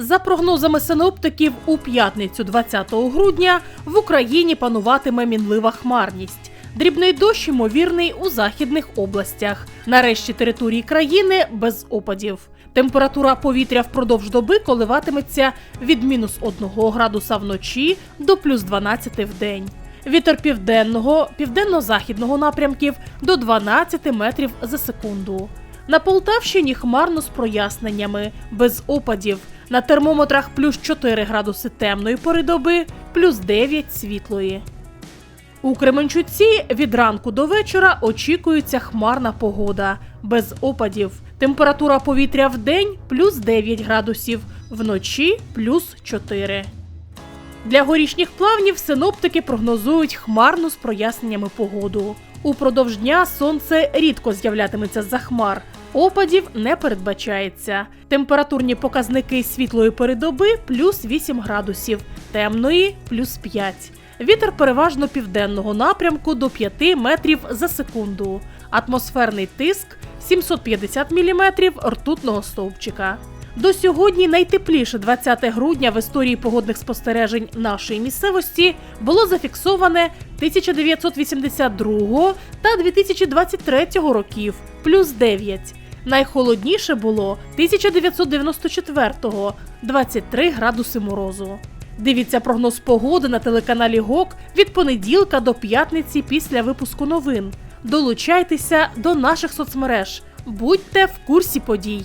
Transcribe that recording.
За прогнозами синоптиків, у п'ятницю 20 грудня в Україні пануватиме мінлива хмарність. Дрібний дощ ймовірний у західних областях. Нарешті території країни без опадів. Температура повітря впродовж доби коливатиметься від мінус 1 градуса вночі до плюс 12 в день. Вітер південного, південно-західного напрямків до 12 метрів за секунду. На Полтавщині хмарно з проясненнями, без опадів. На термометрах плюс 4 градуси темної пори доби, плюс 9 світлої. У Кременчуці від ранку до вечора очікується хмарна погода, без опадів. Температура повітря в день плюс 9 градусів, вночі плюс 4. Для горішніх плавнів синоптики прогнозують хмарну з проясненнями погоду. Упродовж дня сонце рідко з'являтиметься з-за хмар. Опадів не передбачається. Температурні показники світлої передоби плюс 8 градусів, темної плюс 5. Вітер переважно південного напрямку до 5 метрів за секунду. Атмосферний тиск 750 мм ртутного стовпчика. До сьогодні найтепліше 20 грудня в історії погодних спостережень нашої місцевості було зафіксоване 1982 та 2023 років плюс 9. Найхолодніше було 1994 23 градуси морозу. Дивіться прогноз погоди на телеканалі ГОК від понеділка до п'ятниці після випуску новин. Долучайтеся до наших соцмереж. Будьте в курсі подій.